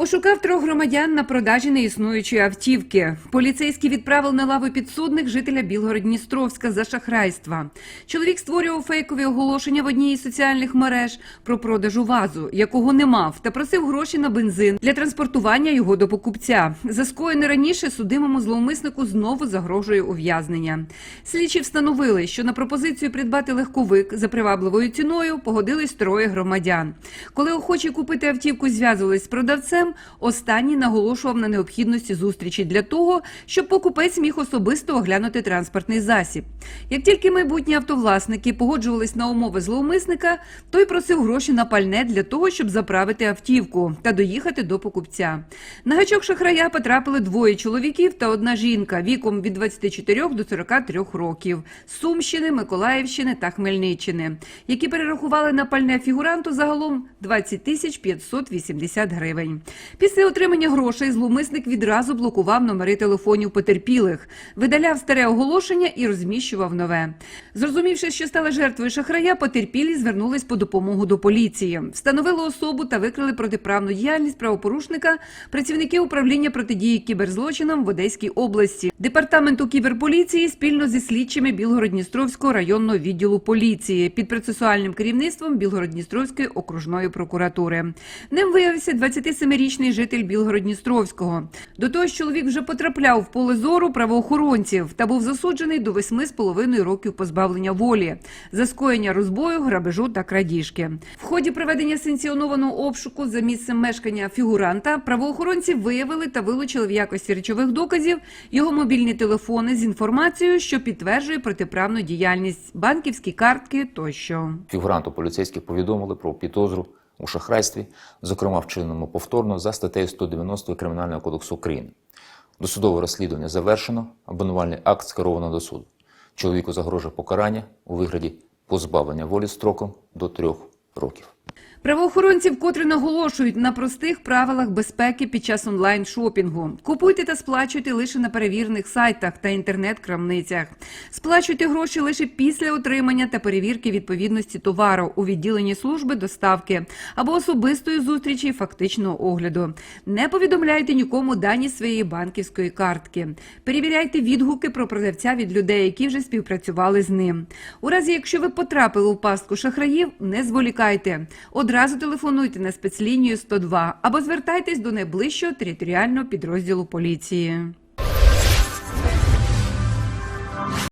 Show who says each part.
Speaker 1: Ошукав трьох громадян на продажі неіснуючої автівки. Поліцейські відправили на лаву підсудних жителя Білгород-Дністровська за шахрайства. Чоловік створював фейкові оголошення в одній із соціальних мереж про продажу вазу, якого не мав, та просив гроші на бензин для транспортування його до покупця. За скоєне раніше судимому зловмиснику знову загрожує ув'язнення. Слідчі встановили, що на пропозицію придбати легковик за привабливою ціною погодились троє громадян. Коли охочі купити автівку зв'язувались з продавцем, останній наголошував на необхідності зустрічі для того, щоб покупець міг особисто оглянути транспортний засіб. Як тільки майбутні автовласники погоджувались на умови зловмисника, той просив гроші на пальне для того, щоб заправити автівку та доїхати до покупця. На гачок шахрая потрапили двоє чоловіків та одна жінка віком від 24 до 43 років Сумщини, Миколаївщини та Хмельниччини, які перерахували на пальне фігуранту загалом 20 тисяч 580 гривень. Після отримання грошей зловмисник відразу блокував номери телефонів потерпілих, видаляв старе оголошення і розміщував нове. Зрозумівши, що стала жертвою шахрая, потерпілі звернулись по допомогу до поліції, встановили особу та викрили протиправну діяльність правопорушника працівники управління протидії кіберзлочинам в Одеській області, департаменту кіберполіції спільно зі слідчими Білгород-Дністровського районного відділу поліції під процесуальним керівництвом Білгород-Дністровської окружної прокуратури. Ним виявився 27-річний житель Білгород-Дністровського. До того чоловік вже потрапляв в поле зору правоохоронців та був засуджений до 8,5 років позбавлення волі за скоєння розбою, грабежу та крадіжки. В ході проведення санкціонованого обшуку за місцем мешкання фігуранта правоохоронці виявили та вилучили в якості речових доказів його мобільні телефони з інформацією, що підтверджує протиправну діяльність, банківські картки тощо.
Speaker 2: Фігуранту поліцейські повідомили про підозру у шахрайстві, зокрема вчиненому повторно за статтею 190 Кримінального кодексу України. Досудове розслідування завершено, обвинувальний акт скеровано до суду. Чоловіку загрожує покарання у вигляді позбавлення волі строком до трьох років.
Speaker 1: Правоохоронці вкотре наголошують на простих правилах безпеки під час онлайн-шопінгу. Купуйте та сплачуйте лише на перевірених сайтах та інтернет-крамницях. Сплачуйте гроші лише після отримання та перевірки відповідності товару у відділенні служби доставки або особистої зустрічі фактичного огляду. Не повідомляйте нікому дані своєї банківської картки. Перевіряйте відгуки про продавця від людей, які вже співпрацювали з ним. У разі, якщо ви потрапили у пастку шахраїв, не зволікайте. Одразу телефонуйте на спецлінію 102 або звертайтесь до найближчого територіального підрозділу поліції.